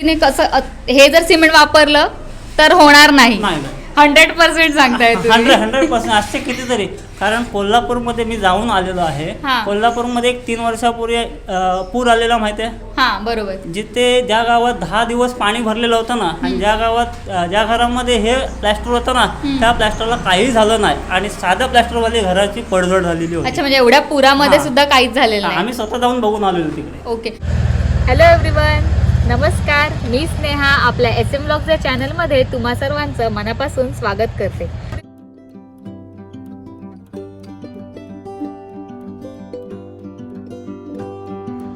तिने कसं हे जर सिमेंट वापरलं तर होणार नाही. नाही नाही. हंड्रेड पर्सेंट सांगताय हंड्रेड तुम्ही. हंड्रेड पर्सेंट असते कितीतरी. कारण कोल्हापूरमध्ये मी जाऊन आलेलो आहे. हा. कोल्हापूरमध्ये एक तीन वर्षापूर्वी अं, पूर आलेला माहिती आहे हा बरोबर. जिथे ज्या गावात दहा दिवस पाणी भरलेलं होतं ना आणि ज्या गावात अं, ज्या घरामध्ये हे प्लॅस्टर होतं ना त्या प्लॅस्टरला काही झालं नाही. आणि साध्या प्लॅस्टरवाली घराची पडझड झालेली होती. अच्छा म्हणजे एवढ्या पुरामध्ये हा. सुद्धा काहीच झालेलं नाही. आम्ही स्वतः जाऊन बघून आलेलो तिकडे. ओके. हॅलो एव्हरीवन नमस्कार मी स्नेहा आपल्या एस एम ब्लॉगच्या चॅनलमध्ये तुम्हा सर्वांचं मनापासून स्वागत करते.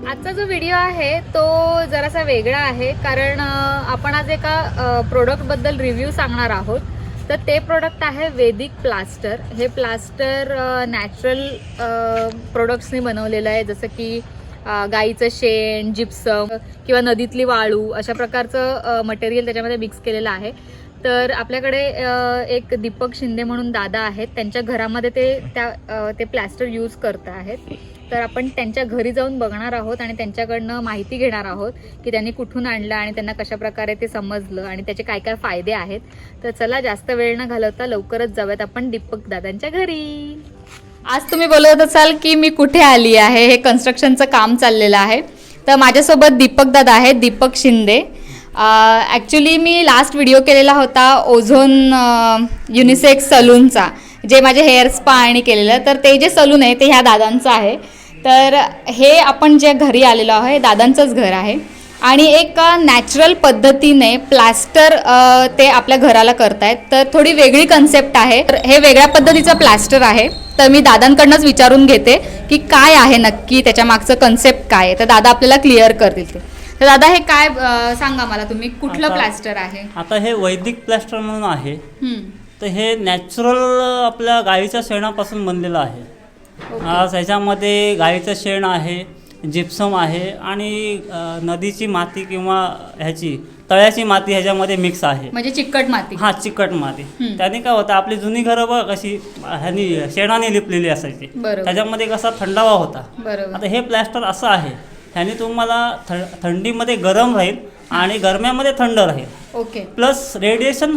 आजचा जो व्हिडिओ आहे तो जरासा वेगळा आहे कारण आपण आज एका प्रोडक्टबद्दल रिव्ह्यू सांगणार आहोत. तर ते प्रोडक्ट आहे वेदिक प्लास्टर हे प्लास्टर नॅचरल प्रोडक्ट्सनी बनवलेलं आहे जसं की गाईचं शेण जिप्सम किंवा नदीतली वाळू अशा प्रकारचं मटेरियल त्याच्यामध्ये मिक्स केलेलं आहे. तर आपल्याकडे एक दीपक शिंदे म्हणून दादा आहेत. त्यांच्या घरामध्ये ते त्या ते प्लॅस्टर यूज करत आहेत. तर आपण त्यांच्या घरी जाऊन बघणार आहोत आणि त्यांच्याकडनं माहिती घेणार आहोत की त्यांनी कुठून आणलं आणि त्यांना कशा प्रकारे ते समजलं आणि त्याचे काय काय फायदे आहेत. तर चला जास्त वेळ न घालवता लवकरच जाऊयात आपण दीपक दादांच्या घरी. आज तुम्ही बोलत असाल की मी कुठे आली आहे? हे कन्स्ट्रक्शनचं काम चाललेलं आहे. तर माझ्यासोबत दीपक दादा आहेत दीपक शिंदे. ॲक्च्युली मी लास्ट व्हिडिओ केलेला होता ओझोन युनिसेक्स सलूनचा जे माझे हेअर स्पा आणि केलेलं. तर ते जे सलून आहे ते ह्या दादांचं आहे. तर हे आपण जे घरी आलेलो आहे हे दादांचंच घर आहे. आणि एक नॅचरल पद्धतीने प्लास्टर ते आपल्या घराला करतायत. तर थोडी वेगळी कन्सेप्ट आहे. तर हे वेगळ्या पद्धतीचं प्लास्टर आहे. तर मी दादांकडनंच विचारून घेते की काय आहे नक्की त्याच्या मागचं कन्सेप्ट काय आहे. तर दादा आपल्याला क्लिअर करतील ते. तर दादा हे काय सांगा मला तुम्ही कुठलं प्लास्टर आहे? आता हे वैदिक प्लॅस्टर म्हणून आहे. तर हे नॅचरल आपल्या गाईच्या शेणापासून बनलेलं आहे. ह्याच्यामध्ये गाईचं शेण आहे. जिप्सम आहे आणि नदीची माती किंवा ह्याची तळ्याची माती ह्याच्यामध्ये मिक्स आहे. म्हणजे चिकट माती. हा चिकट माती. त्याने काय होतं आपली जुनी घरं बघ कशी ह्यानी शेणाने लिपलेली असायची. त्याच्यामध्ये कसा थंडावा होता. आता हे प्लॅस्टर असं आहे ह्याने तुम्हाला थ थंडीमध्ये गरम राहील आणि गरम्यामध्ये थंड राहील. ओके. प्लस रेडिएशन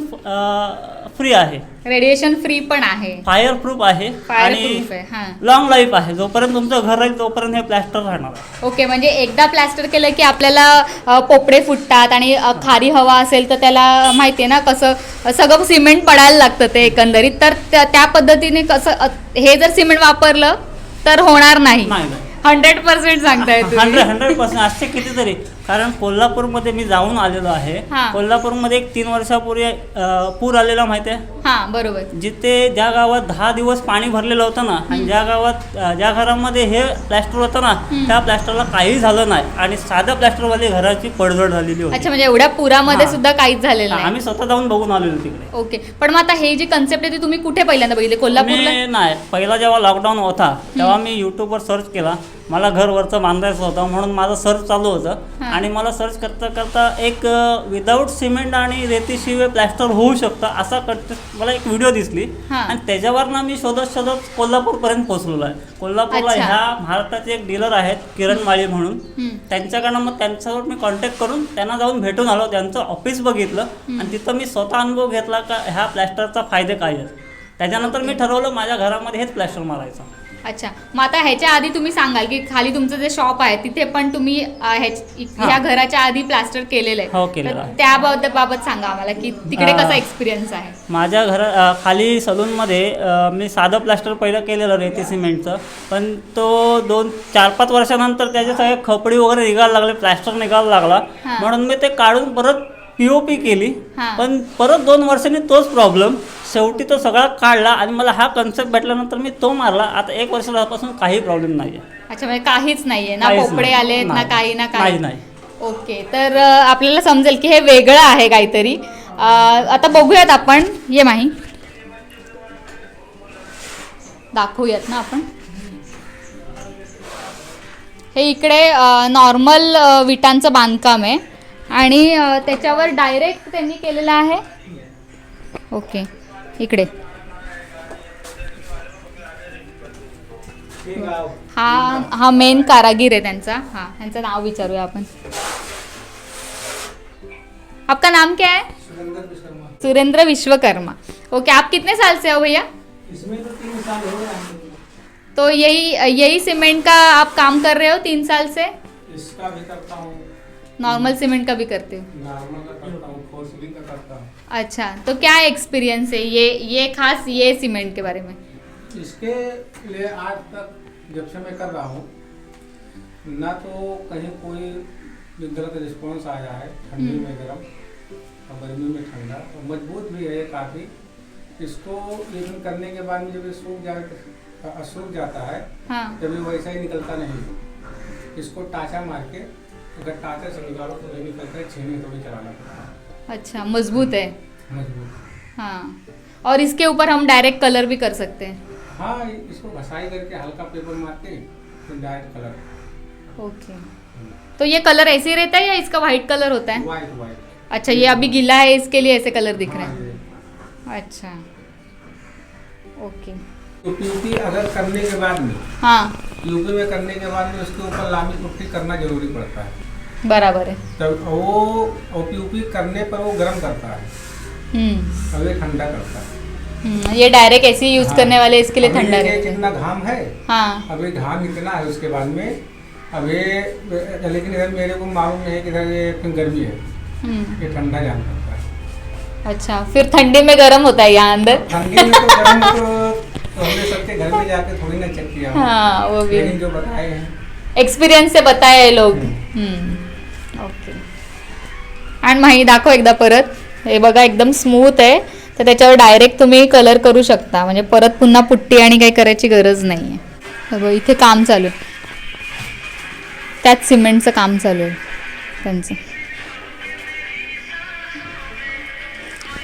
फ्री आहे. रेडिएशन फ्री पण आहे. फायर प्रूफ आहे फायर आणि प्रूफ आहे हां. लॉंग लाईफ आहे. जोपर्यंत तुमचं घर राहील तोपर्यंत हे प्लॅस्टर राहणार आहे. ओके म्हणजे एकदा प्लास्टर केलं की आपल्याला अ, पोपडे फुटतात आणि अ, खारी हवा असेल तर त्याला माहिती आहे ना कसं अ, सगळं सिमेंट पडायला लागतं ते एकंदरीत. तर त्या त्या पद्धतीने कसं अ, हे जर सिमेंट वापरलं तर होणार नाही. नाही नाही. हंड्रेड पर्सेंट सांगताय तुम्ही. हंड्रेड हंड्रेड पर्सेंट असते कितीतरी? कारण कोल्हापूरमध्ये मी जाऊन आलेलो आहे. हा. कोल्हापूरमध्ये एक तीन वर्षापूर्वी अं, पूर आलेला माहिती आहे हा बरोबर. जिथे ज्या गावात दहा दिवस पाणी भरलेलं होतं ना आणि ज्या गावात अं, ज्या घरामध्ये हे प्लॅस्टर होतं ना त्या प्लॅस्टरला काही झालं नाही. आणि साध्या प्लॅस्टरवाली घराची पडझड झालेली होती. अच्छा म्हणजे एवढ्या पुरामध्ये हा. सुद्धा काहीच झालेलं नाही. आम्ही स्वतः जाऊन बघून आलेलो तिकडे. ओके. पण मग आता हे जी कन्सेप्ट आहे ती तुम्ही कुठे पहिल्यांदा बघितली? कोल्हापूरला? मी नाही. पहिला जेव्हा लॉकडाऊन होता तेव्हा मी यूट्यूबवर सर्च केला. मला घर वरचं बांधायचं होतं म्हणून माझं सर्च चालू होतं. आणि मला सर्च करता करता एक विदाऊट सिमेंट आणि रेतीशिवाय प्लॅस्टर होऊ शकतं असा कट मला एक व्हिडिओ दिसली. आणि त्याच्यावरनं मी शोधत शोधत कोल्हापूरपर्यंत पोहोचलेलो आहे कोल्हापूरला. ह्या महाराष्ट्राचे एक डीलर आहेत किरण माळी म्हणून. त्यांच्याकडनं मग त्यांच्यावर मी कॉन्टॅक्ट करून त्यांना जाऊन भेटून आलो त्यांचं ऑफिस बघितलं आणि तिथं मी स्वतः अनुभव घेतला का ह्या प्लॅस्टरचा फायदे काय आहेत त्याच्यानंतर मी ठरवलं माझ्या घरामध्ये हेच प्लॅस्टर मारायचं अच्छा. मग आता ह्याच्या आधी तुम्ही सांगाल की खाली तुमचं जे शॉप आहे तिथे पण तुम्ही अ, ह्याच- इ- हा. ह्या घराच्या आधी प्लास्टर केलेलं आहे हो, केलेलं तर आहे. त्याबाबत बाबत सांगा आम्हाला की तिकडे अ, कसा एक्सपिरियन्स आहे? माझ्या घरा अ, खाली सलूनमध्ये अ, मी साधं प्लास्टर पहिलं केलेलं रेती सिमेंटचं. पण तो दोन चार पाच वर्षानंतर त्याचे सगळे खपडी वगैरे निघायला लागले प्लास्टर निघायला लागला. हा. म्हणून मी ते काढून परत पी ओ पी केली. हा. पण परत दोन वर्षांनी तोच प्रॉब्लेम. शेवटी तो सगळा काढला आणि मला हा कन्सेप्ट भेटल्यानंतर मी तो मारला. आता एक वर्षापासून काही प्रॉब्लेम नाही आहे अच्छा म्हणजे काहीच नाहीये. ना काहीच पोपडे नाही. आलेत ना नाही. काही ना काही. नाही ओके तर अ, आपल्याला समजेल की हे वेगळं आहे काहीतरी. अ, आता बघूयात आपण. ये माही. दाखवूयात ना आपण. हे इकडे नॉर्मल विटांचं बांधकाम आहे. आणि अ, त्याच्यावर डायरेक्ट त्यांनी केलेलं आहे. ओके. इकडे. हा हा मेन कारागीर आहे त्यांचा. हा ह्यांचं नाव विचारूया आपण. आपका नाम क्या है? सुरेंद्र विश्वकर्मा. ओके आप कितने साल से हो भैया? तो हो। तो यही यही सीमेंट का आप काम कर रहे हो तीन साल से? इसका भी करता हूँ। नॉर्मल सीमेंट का भी करते हो? नॉर्मल का करता हूँ अच्छा तो क्या एक्सपीरियंस है ये ये खास ये सीमेंट के बारे में? इसके लिए आज तक जब से मैं कर रहा हूँ ना तो कहीं कोई गलत रिस्पॉन्स आया है ठंडी हम्म। में गर्म और गर्मी में ठंडा और मज़बूत भी है ये काफ़ी। इसको लेकिन करने के बाद में जब ये सूख जा सूख जाता है हाँ। जब ये वैसा ही निकलता नहीं इसको टाचा मार के अगर टाचा से निकालो तो ये निकलता है छीने थोड़ी चलाना पड़ता है। अच्छा मज़बूत है। मज़बूत। हाँ। और इसके ऊपर हम डायरेक्ट कलर भी कर सकते हैं। हाँ इसको घसाई करके हल्का पेपर मार के फिर डायरेक्ट कलर ओके तो ये कलर ऐसे ही रहता है या इसका वाइट कलर होता है? वाइट वाइट अच्छा ये अभी गीला है इसके लिए ऐसे कलर दिख रहे हैं। अच्छा। ओके तो पीयूपी अगर करने के बाद में हाँ। पीयूपी में करने के बाद में उसके ऊपर लामी पुट्टी करना ज़रूरी पड़ता है। बराबर है। तब वो और पीयूपी करने पर वो गर्म करता है। हम्म। और ये ठंडा करता है। हम्म, ये डायरेक्ट ऐसे ही यूज़ हाँ। करने वाले इसके लिए ठंडा है। कितना घाम है? हाँ। अभी घाम इतना है उसके बाद में। अब ये लेकिन इधर मेरे को मालूम नहीं है कि इधर ये गर्मी है। हम्म, ये ठंडा जाम करता है। अच्छा फिर ठंडी में गर्म होता है यहाँ अंदर। ठंडी में तो गर्म तो, तो हमने सबके घर में जाके थोड़ी ना चेक किया हाँ वो भी लेकिन जो बताए हैं। एक्सपिरियन्स से बताय हे लोक हम्म. ओके आणि माही दाखव एकदा परत. हे बघा एकदम स्मूथ आहे. तर त्याच्यावर डायरेक्ट तुम्ही कलर करू शकता. म्हणजे परत पुन्हा पुट्टी आणि काही करायची गरज नाही आहे बघा इथे काम चालू आहे. त्यात सिमेंटचं काम चालू आहे. त्यांचं.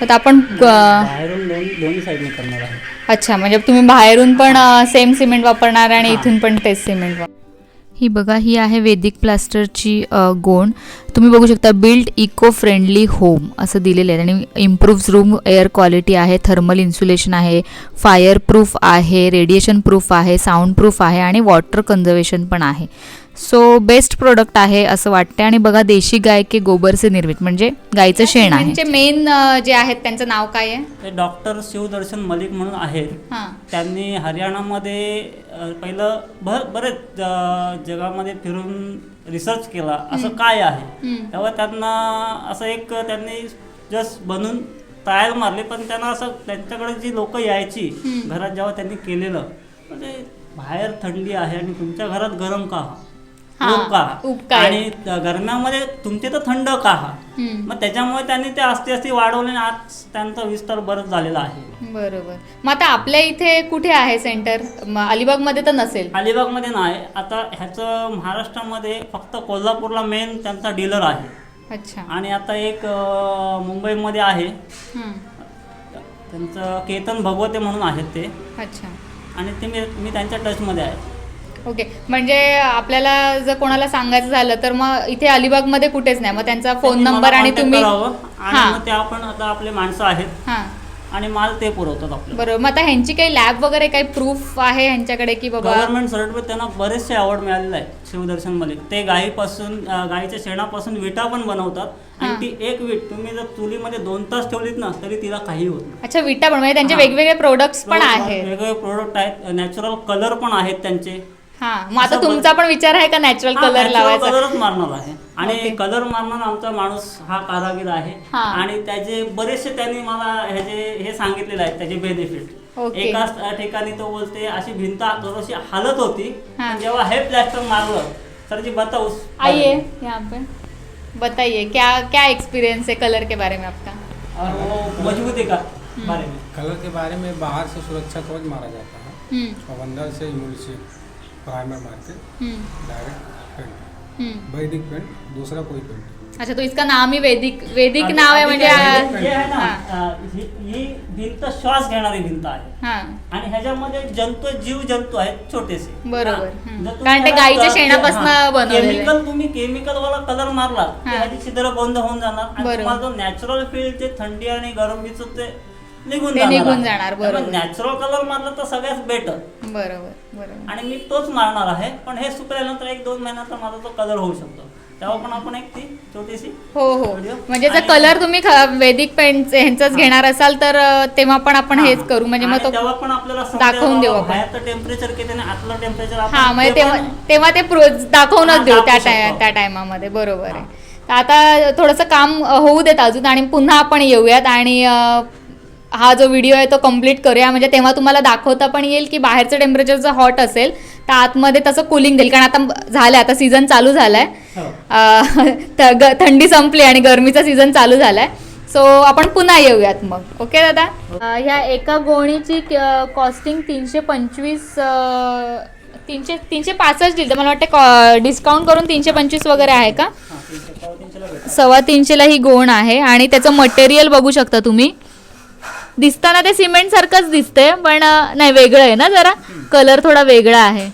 तर आपण अच्छा म्हणजे तुम्ही बाहेरून पण सेम सिमेंट वापरणार आणि. इथून पण तेच सिमेंट वापर ही बघा ही आहे वेदिक प्लास्टरची गोण. तुम्ही बघू शकता बिल्ड इको फ्रेंडली होम असं दिलेलं आहे. आणि इम्प्रूव्ज रूम एअर क्वालिटी आहे थर्मल इन्सुलेशन आहे फायर प्रूफ आहे रेडिएशन प्रूफ आहे साऊंड प्रूफ आहे आणि वॉटर कन्झर्वेशन पण आहे. सो बेस्ट प्रोडक्ट आहे असं वाटते आणि बघा देशी गाय के गोबरचे निर्मित म्हणजे गायचं शेण आहे. मेन जे आहेत त्यांचं नाव काय आहे? ते डॉक्टर शिवदर्शन मलिक म्हणून आहेत. हां. त्यांनी हरियाणामध्ये अ, पहिलं भर बरेच अ, जगामध्ये फिरून रिसर्च केला. असं काय आहे? हम्म. तेव्हा त्यांना असं एक त्यांनी जस्ट बनवून ट्रायल मारले पण त्यांना असं त्यांच्याकडे जी लोक यायची. घरात जेव्हा त्यांनी केलेलं म्हणजे बाहेर थंडी आहे आणि तुमच्या घरात गरम का? हा, ऊब का ऊब काय? आणि गरम्यामध्ये तुमचे तर थंड का हम्म. मग त्याच्यामुळे त्यांनी ते आस्ते आस्ते वाढवले आणि आज त्यांचा विस्तार बरंच झालेला आहे. बरोबर. मग आता आपल्या इथे कुठे आहे सेंटर? अलिबागमध्ये तर नसेल. अलिबागमध्ये नाही. आता ह्याचं महाराष्ट्रामध्ये फक्त कोल्हापूरला मेन त्यांचा डीलर आहे. अच्छा. आणि आता एक मुंबईमध्ये आहे. हं. त्यांचं केतन भगवते म्हणून आहेत ते. अच्छा. आणि ते मी मी त्यांच्या टचमध्ये आहे. ओके. म्हणजे आपल्याला जर कोणाला सांगायचं झालं तर मग इथे अलिबागमध्ये कुठेच नाही. मग त्यांचा फोन नंबर आणि तुम्ही हां. आपण आता आपले माणसं आहेत. हां. आणि माल ते पुरवतात आपल्याला बरोबर. मग आता ह्यांची काही लॅब वगैरे काही प्रूफ आहे ह्यांच्याकडे की बाबा गव्हर्नमेंट सर्टिफिकेट त्यांना बरेचसे अवॉर्ड मिळालेले आहेत शिवदर्शन मलिक. ते गायीपासून गायीच्या शेणापासून विटा पण बनवतात. आणि. ती एक वीट तुम्ही जर चुलीमध्ये दोन तास ठेवलीत ना तरी तिला काही होत नाही. अच्छा विटा पण म्हणजे त्यांचे हां. वेगवेगळे प्रोडक्ट्स पण आहेत. वेगवेगळे प्रोडक्ट आहेत. नॅचरल कलर पण आहेत त्यांचे. हा मग आता असं तुमचा पण विचार आहे का नॅचरल कलर लावायचा? कलरच मारणार आहे. आणि कलर मारणार आमचा माणूस हा कारागीर आहे. हां. आणि त्याचे बरेचसे त्यांनी मला ह्याचे हे सांगितलेले आहेत त्याचे बेनिफिट ओके. एकाच ठिकाणी तो बोलते अशी भिंत थोडीशी हालत होती. हां. पण जेव्हा हे प्लॅस्टर मारलं तर जी बताऊ आइए यहाँ पे बताइए क्या क्या एक्सपीरियंस है कलर के बारे में आपका? और वो मजबूत है का? बारे में. कलर के बारे में बाहर से सुरक्षा कवच मारा जाता है। हम्म, और अंदर से इम्यूनिशी प्राइमर मार के हम्म, डायरेक्ट पेंट. वैदिक पेंट दूसरा कोई पेंट अच्छा तो इसका नाम ही वैदिक वैदिक आणि- नाव आहे आणि म्हणजे हे आहे ना हां. अं, ही ही भिंत श्वास घेणारी भिंत आहे हां आणि ह्याच्यामध्ये जंतू जीव जंतू आहेत छोटेसे बरोबर. हा. कारण ते गाईच्या शेणापासनं हा. बनवलेलं तुम्ही केमिकल वाला कलर मारला तर हा. ह्याची छिद्र बंद होऊन जाणार आणि. तुम्हाला जो नॅचरल फील जे थंडी आणि गरमीचं ते निघून ते जाणार. निघून जाणार, बरोबर. नॅचरल कलर मारला तर सगळ्यात बेटर बरोबर बरोबर. आणि मी तोच मारणार आहे पण हे सुकल्यानंतर एक दोन महिन्यात माझा तो कलर होऊ शकतो. तेव्हा पण आपण एक ती छोटीशी हो हो. म्हणजे जर कलर तुम्ही वैदिक पेंट ह्यांचाच घेणार असाल तर तेव्हा पण आपण हेच करू. म्हणजे मग तो तेव्हा पण आपल्याला दाखवून देऊ आपण. टेम्परेचर किती आणि आतलं टेम्परेचर हा म्हणजे तेव्हा तेव्हा ते प्रो दाखवूनच देऊ त्या. त्या टायमामध्ये. बरोबर आहे. तर आता थोडंसं काम होऊ देत अजून आणि पुन्हा आपण येऊयात आणि हा जो व्हिडिओ आहे तो कंप्लीट करूया. म्हणजे तेव्हा तुम्हाला दाखवता पण येईल की बाहेरचं टेम्परेचर जर हॉट असेल तर आतमध्ये तसं कुलिंग देईल. कारण आता झालं आता सीझन चालू झालाय. हो. अ, त- ग- थंडी संपली आणि गरमीचा सीझन चालू झालाय. सो आपण पुन्हा येऊयात मग. ओके दादा? ह्या एका गोणीची कॉस्टिंग तीनशे पंचवीस तीनशे तीनशे पासष्ट दिली मला वाटतं डिस्काउंट करून तीनशे पंचवीस वगैरे आहे का? सव्वा तीनशेला ही गोण आहे. आणि त्याचं मटेरियल बघू शकता तुम्ही. दिसताना ते सिमेंट सारखंच दिसतंय पण नाही वेगळं आहे ना जरा कलर थोडा वेगळा आहे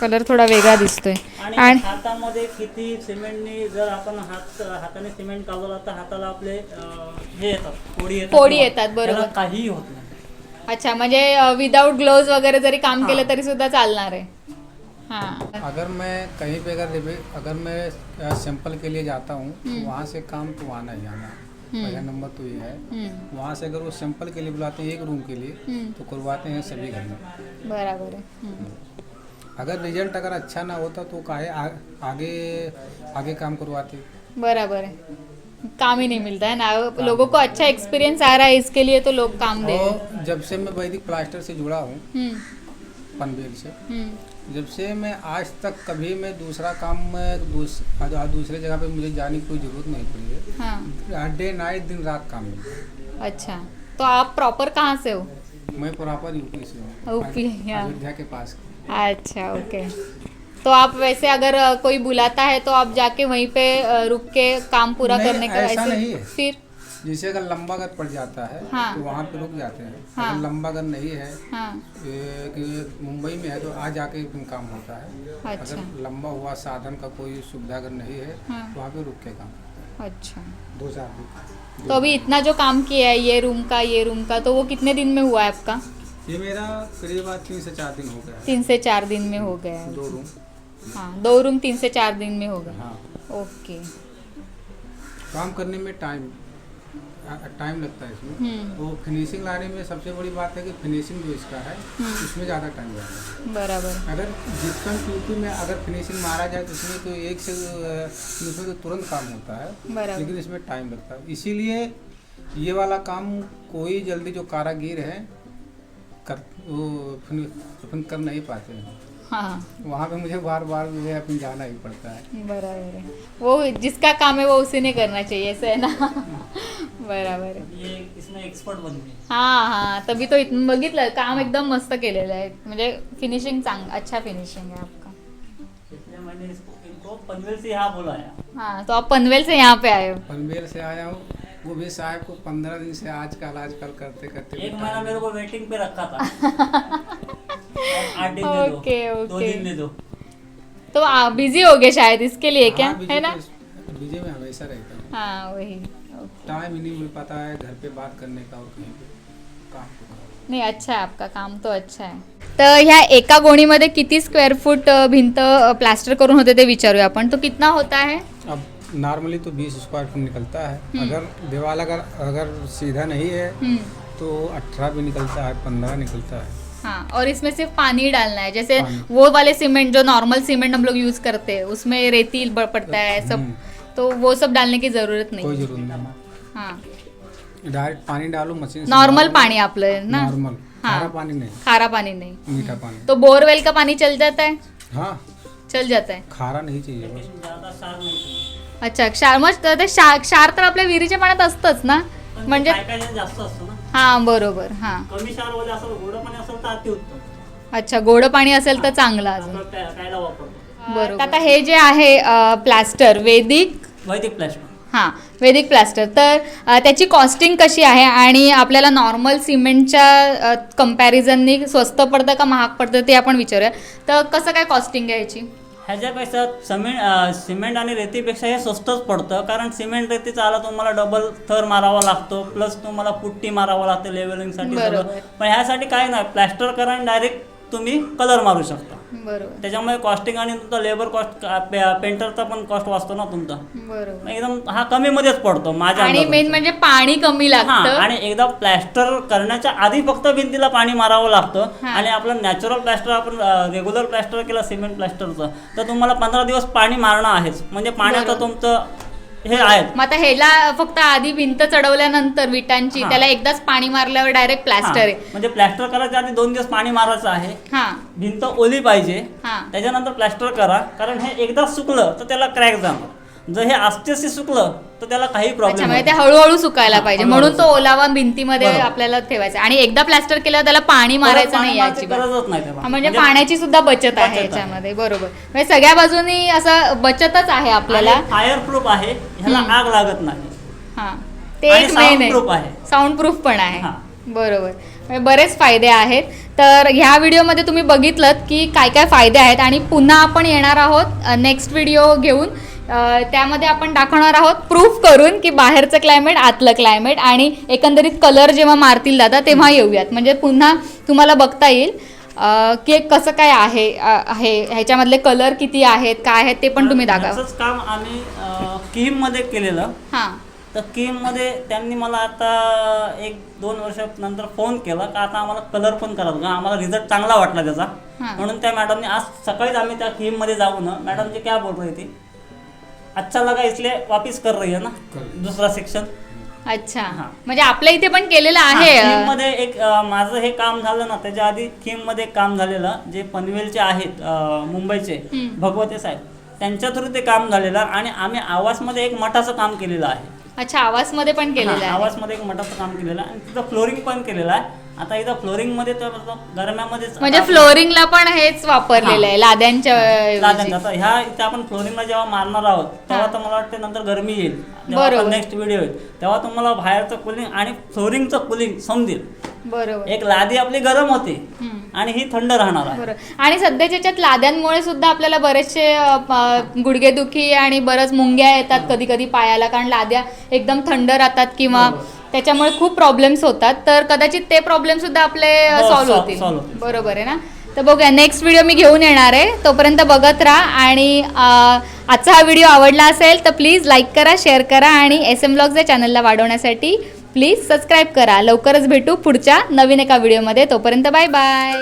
कलर थोडा वेगळा दिसतोय आणि हातामध्ये किती सिमेंटनी जर आपण हात हाताने सिमेंट कावला तर हाताला आपले अं, हे येतात पोडी येतात पोडी येतात, बरोबर. त्याला काहीही होत नाही अच्छा म्हणजे विदाउट ग्लोव्ज वगैरे जरी काम. केलं तरी सुद्धा चालणार आहे हा अगर मैं कहीं पे अगर अगर मैं सैंपल के लिए जाता हूँ तो। वहाँ से काम तो आना ही आना है। पहला नंबर तो ये है। वहाँ से अगर वो सैंपल के लिए बुलाते हैं एक रूम के लिए तो करवाते हैं सभी घर में। बराबर हम्म. अगर रिजल्ट अगर अच्छा ना होता तो काहे आ, आगे आगे काम करवाते। बराबर है। काम ही नहीं मिलता है ना। लोगों को अच्छा एक्सपीरियंस आ रहा है इसके लिए तो लोग काम दे हैं। जब से मैं वैदिक प्लास्टर से जुड़ा हूँ पनवेल से जब से मैं आज तक कभी मैं दूसरा काम में दूस, दूसरे जगह पे मुझे जाने की कोई ज़रूरत नहीं पड़ी है। हाँ। डे नाइट दिन रात काम मिलता है। अच्छा। तो आप प्रॉपर कहाँ से हो? मैं प्रॉपर यूपी से हूँ। हाँ। अयोध्या के पास। अच्छा ओके तो आप वैसे अगर कोई बुलाता है तो आप जाके वहीं पे रुक के काम पूरा करने का ऐसा नहीं है। फिर? जैसे अगर लंबा गद पड़ जाता है हाँ। तो वहाँ पे रुक जाते हैं। हाँ। अगर लंबा गद नहीं है हाँ। मुंबई में है तो आ जाके काम होता है। अच्छा। अगर लंबा हुआ साधन का कोई सुविधा अगर नहीं है हाँ। तो वहाँ पे रुक के काम अच्छा। दो चार दिन। तो अभी इतना जो काम किया है ये रूम का ये रूम का तो वो कितने दिन में हुआ है आपका? ये मेरा करीब तीन से चार दिन हो गया तीन से चार दिन में हो गया है। दो रूम। हाँ दो रूम तीन से चार दिन में हो गया हाँ। ओके। काम करने में टाइम टाइम लगता है इसमें। तो फिनिशिंग लाने में सबसे बड़ी बात है कि फिनिशिंग जो इसका है हम्म। उसमें ज़्यादा टाइम है। बराबर। अगर जिप्सम ट्यूटी में अगर फिनिशिंग मारा जाए तो उसमें तो एक से उसमें तो तुरंत काम होता है लेकिन इसमें टाइम लगता है। इसीलिए ये वाला काम कोई जल्दी जो कारागिर है कर वो फिन कर नहीं पाते हैं। हाँ। वहाँ पे मुझे बार बार है अपनी जाना ही पड़ता है। बराबर है। वो जिसका काम है वो उसी ने करना चाहिए ऐसे है ना? बराबर ये इसमें एक्सपर्ट हैं हां हां। तभी तो बघितलं काम एकदम मस्त केलेलं आहे. म्हणजे फिनिशिंग चांग अच्छा फिनिशिंग है आपका. इसलिए मैंने इसको इनको पनवेल से यहाँ बुलाया। हाँ तो आप पनवेल से यहाँ पे आए हो? पनवेल से आया हूँ। वो भी साहब को पंद्रह दिन से आजकल आजकल करते करते एक महीना मेरे को वेटिंग पे रखा था। आठ दिन दे दो. ओके, दो ओके। दिन दे दो. तो आप बिजी हो गए शायद इसके लिए क्या? हाँ, है ना? बीजे में हमेशा रहता हूँ। हाँ वही। टाइम ही नहीं मिल पाता है घर पे बात करने का और कहीं पे काम नाही अच्छा आहे आपका काम तो अच्छा आहे तर ह्या एका गोणीमध्ये किती स्क्वेअर फूट अ, भिंत प्लास्टर करून होते ते विचारूया आपण. तो कितना होता है? अब नॉर्मली तो बीस स्क्वायर फीट निकलता है। अगर दीवार अगर अगर सीधा नहीं है हम्म, तो अठारह भी निकलता है पंद्रह निकलता है. हाँ और इसमें सिर्फ पानी डालना है। जैसे। वो वाले सीमेंट जो नॉर्मल सीमेंट हम लोग यूज करते हैं उसमें रेती पड़ता है सब। तो वो सब डालने की जरूरत कोई नहीं जरूरत नहीं। हाँ। डायरेक्ट पानी डालो मशीन से नॉर्मल पानी आपलं ना? नॉर्मल हाँ। खारा पानी नहीं। खारा पानी नहीं। मीठा पानी। तो बोरवेल का पानी चल जाता है? हाँ। चल जाता है। खारा नहीं चाहिए बस. अच्छा क्षार मग क्षार क्षार तर आपल्या विहिरीच्या पाण्यात असतंच ना? म्हणजे जास्त असतं ना? हा बरोबर हा. कमी क्षार वगैरे असेल गोड पाणी असेल तर अतिउत्तम. अच्छा गोड पाणी असेल तर चांगलं अजून. आपण वापरतो. बरोबर. आता हे जे आहे अ, प्लास्टर वैदिक? वैदिक प्लास्टर. हां वैदिक प्लास्टर. तर अ, त्याची कॉस्टिंग कशी आहे आणि आपल्याला नॉर्मल सिमेंटच्या कम्पॅरिझननी स्वस्त पडतं का महाग पडतं ते आपण विचारूया. तर कसं काय कॉस्टिंग आहे याची? ह्याच्यापेक्षा सिमेंट सिमेंट आणि रेतीपेक्षा हे स्वस्तच पडतं. कारण सिमेंट रेतीचा आला तुम्हाला डबल थर मारावा लागतो प्लस तुम्हाला पुट्टी मारावं लागते लेवलिंगसाठी. पण ह्यासाठी काय नाही. प्लॅस्टर करा आणि डायरेक्ट तुम्ही कलर मारू शकता. बरोबर. त्याच्यामुळे कॉस्टिंग आणि तुमचा लेबर कॉस्ट पेंटरचा पण कॉस्ट वाचतो ना तुमचा. बरोबर. एकदम हा कमी मध्येच पडतो माझ्या आणि. मेन म्हणजे पाणी कमी लागतं. आणि एकदा प्लॅस्टर करण्याच्या आधी फक्त भिंतीला पाणी मारावं लागतं. आणि आपलं नॅचरल प्लॅस्टर आपण रेग्युलर प्लॅस्टर केलं सिमेंट प्लॅस्टरचं तर तुम्हाला पंधरा दिवस पाणी मारणं आहेच. म्हणजे पाण्याचं. तुमचं हे आहे मग आता ह्याला फक्त आधी भिंत चढवल्यानंतर विटांची हा. त्याला एकदाच पाणी मारल्यावर डायरेक्ट प्लास्टर आहे. हा. म्हणजे प्लॅस्टर करायच्या आधी दोन दिवस पाणी मारायचं आहे. हा. भिंत ओली पाहिजे. हा. त्याच्यानंतर प्लॅस्टर करा. कारण हे एकदा सुकलं तर त्याला क्रॅक जाणार. जर हे आस्ते सुकलं तर त्याला काही प्रॉब्लेम म्हणजे ते हळूहळू सुकायला पाहिजे. हळूहळू म्हणून तो ओलावा भिंतीमध्ये बरोबर. आपल्याला ठेवायचा. आणि एकदा प्लास्टर केल्यावर त्याला पाणी मारायचं नाही याची गरजच नाही त्याला. म्हणजे पाण्याची सुद्धा बचत आहे आहे. याच्यामध्ये. बरोबर. म्हणजे सगळ्या बाजूनी असं बचतच आहे आपल्याला. फायर प्रूफ आहे. ह्याला हम्म. आग लागत नाही. हा. ते आणि एक मेन soundproof आहे. आहे. साऊंड प्रूफ पण आहे. हा. बरोबर. म्हणजे बरेच फायदे आहेत. तर ह्या व्हिडिओमध्ये तुम्ही बघितलं की काय काय फायदे आहेत. आणि पुन्हा आपण येणार आहोत नेक्स्ट व्हिडिओ घेऊन. त्यामध्ये आपण दाखवणार आहोत प्रूफ करून की बाहेरचं क्लायमेट आतलं क्लायमेट आणि एकंदरीत कलर जेव्हा मारतील दादा तेव्हा येऊयात. म्हणजे पुन्हा तुम्हाला बघता येईल की कसं काय आहे आहे ह्याच्यामधले कलर किती आहेत काय आहेत ते पण तुम्ही दाखवा. काम आम्ही किममध्ये केलेलं. हां. तर किममध्ये त्यांनी मला आता एक दोन वर्षानंतर फोन केला का आता आम्हाला कलर पण करायचा का आम्हाला रिझल्ट चांगला वाटला त्याचा. म्हणून त्या मॅडमने आज सकाळीच आम्ही त्या किममध्ये जाऊ ना मॅडम जी क्या बोल रही थी अच्छा लगा इसलिए वापिस कर रही है ना. दुसरा सेक्शन अच्छा हा. म्हणजे आपल्या इथे पण केलेलं आहे थीम अ, मध्ये एक अ, माझं हे काम झालं ना त्याच्या आधी थीममध्ये एक काम झालेलं जे पनवेलचे आहेत अ, मुंबईचे. भगवते साहेब त्यांच्या थ्रू ते काम झालेलं आणि आम्ही आवाजमध्ये एक मठाचं काम केलेलं आहे अच्छा आवाजमध्ये पण केलेलं आहे आवाजमध्ये एक मठाचं काम केलेलं आहे आणि तिथं फ्लोरिंग पण केलेलं आहे आता इथं फ्लोरिंगमध्ये तर गरम्यामध्येच म्हणजे फ्लोरिंगला पण हेच वापरलेलं आहे लाद्यांच्या. आता ह्या इथे आपण फ्लोरिंगला जेव्हा मारणार आहोत तेव्हा. तर मला वाटतं नंतर गरमी येईल बरोबर. नेक्स्ट व्हिडिओ येईल तेव्हा तुम्हाला बाहेरचं कुलिंग आणि फ्लोरिंगचं कुलिंग समजेल बरोबर एक लादी आपली गरम होते हम्म. आणि ही थंड राहणार आहे बरोबर आणि सध्याच्या याच्यात लाद्यांमुळे सुद्धा आपल्याला बरेचसे अ, प- गुडघेदुखी आणि बरंच मुंग्या येतात कधी कधी पायाला कारण लाद्या एकदम थंड राहतात किंवा बरोबर. त्याच्यामुळे खूप प्रॉब्लेम्स होतात. तर कदाचित ते प्रॉब्लेम सुद्धा आपले हो, सॉल्व्ह solve- होतील. solve होतील. बरोबर आहे ना? तर बघूया नेक्स्ट व्हिडिओ मी घेऊन येणार आहे. तोपर्यंत बघत राहा आणि अ, आजचा हा व्हिडिओ आवडला असेल तर प्लीज लाईक करा शेअर करा आणि एस एम ब्लॉग्स या चॅनलला वाढवण्यासाठी प्लीज सबस्क्राईब करा. लवकरच भेटू पुढच्या नवीन एका व्हिडिओमध्ये तोपर्यंत बाय बाय